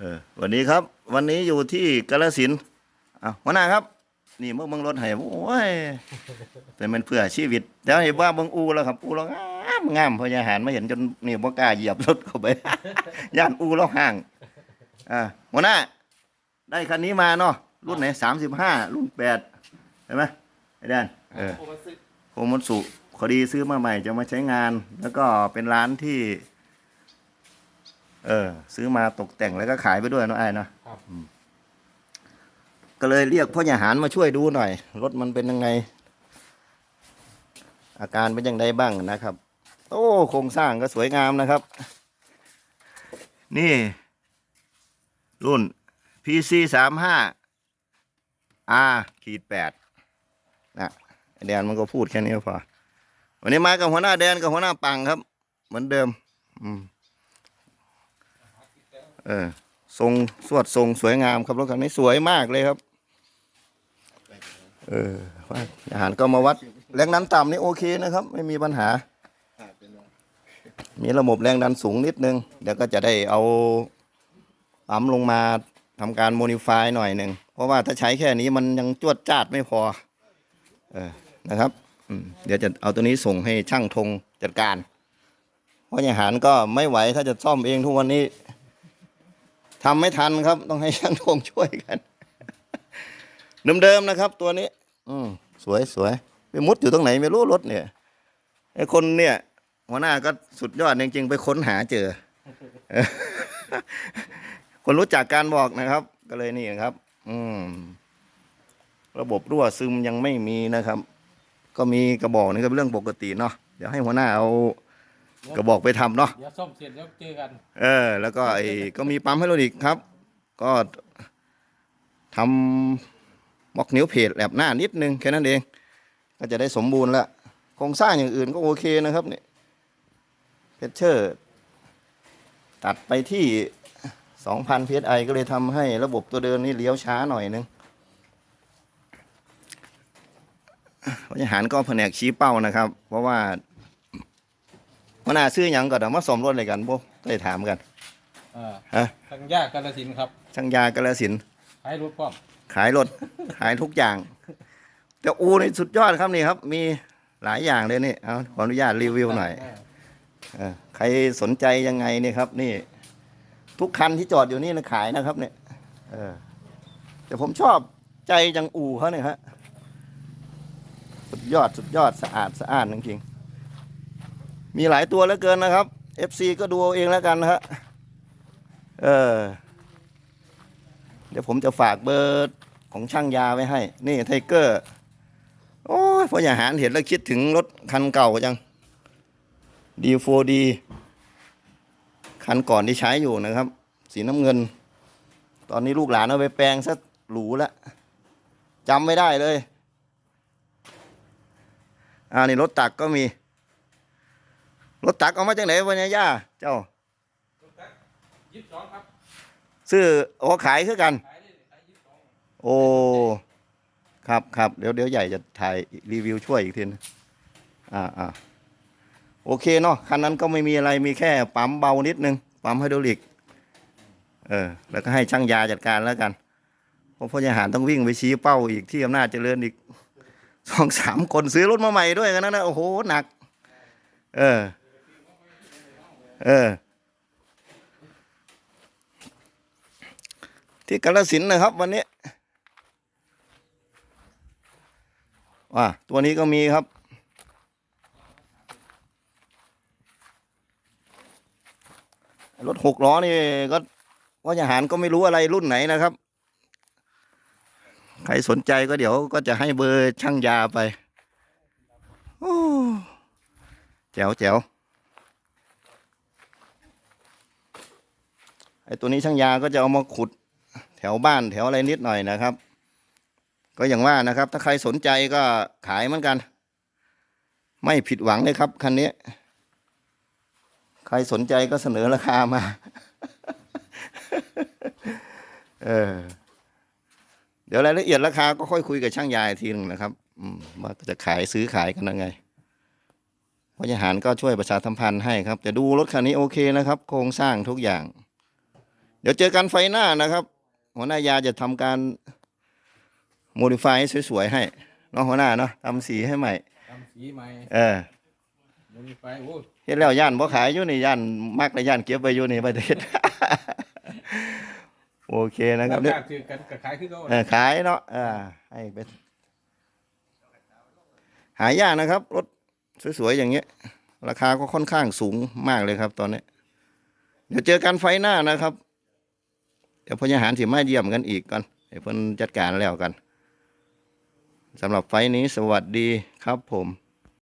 เออวันนี้ครับ วันนี้อยู่ที่กาลสินธุ์อะหัวหน้าครับ นี่เมื่อเบิ่งรถให้โอ้ยแต่มันเพื่อชีวิตแล้วเห็นว่าเบิ่งอูแล้วครับ อูเรางามงามพญาหารมาเห็นจนนี่บ่กล้าเหยียบรถเข้าไป ย่านอูเราห่างอ่าหัวหน้า ได้คันนี้มาเนาะรุ่นไหนสามสิบห้ารุ่นแปดเห็นไหมไอ้แดนเออโอมาซึโฮมันสุพอดีซื้อมาใหม่จะมาใช้งาน แล้วก็เป็นร้านที่ เออ ซื้อมาตกแต่งแล้วก็ขายไปด้วยเนาะไอ้ายเนาะครับก็เลยเรียกพ่อใหญ่หารมาช่วยดูหน่อย รถมันเป็นยังไง อาการเป็นยังไงบ้างนะครับ โอ้โครงสร้างก็สวยงามนะครับ นี่ รุ่น PC สามห้า R ขีดแปดนะไอ้แดนมันก็พูดแค่นี้ก็พอวันนี้มากับหัวหน้าแดนกับหัวหน้าปังครับ เหมือนเดิม อืม เออทรงสวดทรงสวยงามครับรถคันนี้สวยมากเลยครับ เออว่าอาหารก็มาวัดแรงดันต่ำนี่โอเคนะครับ ไม่มีปัญหา มีระบบแรงดันสูงนิดนึง เดี๋ยวก็จะได้เอาปั๊มลงมาทำการโมดิฟายหน่อยหนึ่ง เพราะว่าถ้าใช้แค่นี้มันยังจวดจาดไม่พอ เออนะครับเดี๋ยวจะเอาตัวนี้ส่งให้ช่างธงจัดการ เพราะอาหารก็ไม่ไหวถ้าจะซ่อมเองทุกวันนี้ ทำไม่ทันครับ ต้องให้ช่างทงช่วยกัน เดิมๆนะครับ ตัวนี้ อืมสวยสวยไปมุดอยู่ตรงไหนไม่รู้รถเนี่ยไอ้คนเนี่ย หัวหน้าก็สุดยอดจริงๆไปค้นหาเจอเออคนรู้จักการบอกนะครับ ก็เลยนี่ครับ อืม ระบบรั่วซึมยังไม่มีนะครับ ก็มีกระบอกนี่ก็เป็นเรื่องปกติเนาะเดี๋ยวให้หัวหน้าเอา กระบอกไปทำเนาะเดี๋ยวซ่อมเสร็จแล้วเจอกันเออ แล้วก็ไอ้ก็มีปั๊มให้เราอีกครับ ก็ทำบล็อกนิ้วเพจแลบหน้านิดนึงแค่นั้นเอง ก็จะได้สมบูรณ์ละโครงสร้างอย่างอื่นก็โอเคนะครับเนี่ยเพชเชอร์ตัดไปที่ 2,000 psi ก็เลยทำให้ระบบตัวเดินนี่เลี้ยวช้าหน่อยนึงบริหารก็แผนกชี้เป้านะครับ เพราะว่า หัวหน้าซื้อหยังก็เดี๋ยวมาสมรถอะไรกันพวกก็เลยถามกัน อ่าฮะ ทางยากกาลสินธุ์ครับช่างยากระสินธุ์ให้รถพร้อมขายรถ ขายทุกอย่าง แต่อูนี่สุดยอดครับนี่ครับ มีหลายอย่างเลยนี่เอาขออนุญาตรีวิวหน่อยาเออใครสนใจยังไงนี่ครับ นี่ ทุกคันที่จอดอยู่นี่นะขายนะครับ เนี่ย เออ แต่ผมชอบใจจังอูเขาเนี่ยฮะสุดยอดสุดยอดสะอาดสะอาดจริงๆ มีหลายตัวเหลือเกินนะครับ FC ก็ดูเอาเองแล้วกันนะฮะเออเดี๋ยวผมจะฝากเบอร์ของช่างยาไว้ให้ นี่ไทเกอร์โอ้ยพออย่าหารเห็นแล้วคิดถึงรถคันเก่าจัง D4D คันก่อนที่ใช้อยู่นะครับ สีน้ำเงิน ตอนนี้ลูกหลานเอาไปแปลงซะหรูแล้วจำไม่ได้เลยอ่านี่รถตักก็มี รถตักเอามาจากไหนวะเนี่ยย่าเจ้ายี่สิบสองครับซื้อโอ้ขายคือกัน ขายได้ขายยี่สิบสองโอ้ ครับครับเดี๋ยวเดี๋ยวใหญ่จะถ่ายรีวิวช่วยอีกทีนะอ่าอ่าโอเคเนาะคันนั้นก็ไม่มีอะไรมีแค่ปั๊มเบานิดนึง ปั๊มไฮดรอลิก เออ แล้วก็ให้ช่างยาจัดการแล้วกันเพราะพ่อทหารต้องวิ่งไปชี้เป้าอีกที่อำนาจเจริญอีกสองสามคนซื้อรถมาใหม่ด้วยกันนะนะโอ้โหหนัก เออ เออ ที่กาลสินธุ์นะครับ วันนี้ว่าตัวนี้ก็มีครับ รถหกล้อนี่ก็ว่าอาหารก็ไม่รู้อะไรรุ่นไหนนะครับ ใครสนใจก็เดี๋ยวก็จะให้เบอร์ช่างยาไป โอ้แจ๋วแจ๋ว ไอตัวนี้ช่างยาก็จะเอามาขุดแถวบ้านแถวอะไรนิดหน่อยนะครับ ก็อย่างว่านะครับ ถ้าใครสนใจก็ขายเหมือนกัน ไม่ผิดหวังเลยครับคันนี้ ใครสนใจก็เสนอราคามาเออเดี๋ยวรายละเอียดราคาก็ค่อยคุยกับช่างยาอีกทีหนึ่งนะครับมว่าจะขายซื้อขายกันยังไงพยาหารก็ช่วยประชาสัมพันธ์ให้ครับ แต่ดูรถคันนี้โอเคนะครับ โครงสร้างทุกอย่าง เดี๋ยวเจอกันไฟหน้านะครับ หัวหน้ายาจะทำการโมดิฟายให้สวยๆให้เนาะหัวหน้าเนาะทำสีให้ใหม่ ทำสีใหม่เออโมดิไฟโอ้เฮ็ดแล้วย่านบ่ขายอยู่นี่ย่านมักและย่านเก็บไว้อยู่ในประเทศ โอเคนะครับราเดี๋ยวคาถือกันกับขายคือเขาเออขายเนาะอ่าให้เป็นหายากนะครับ รถสวยๆอย่างเงี้ย ราคาก็ค่อนข้างสูงมากเลยครับตอนนี้ เดี๋ยวเจอกันไฟหน้านะครับเดี๋ยวพญาหารสิมาเยี่ยมกันอีกก่อนให้เพิ่นจัดการแล้วกันสำหรับไฟนี้สวัสดีครับผม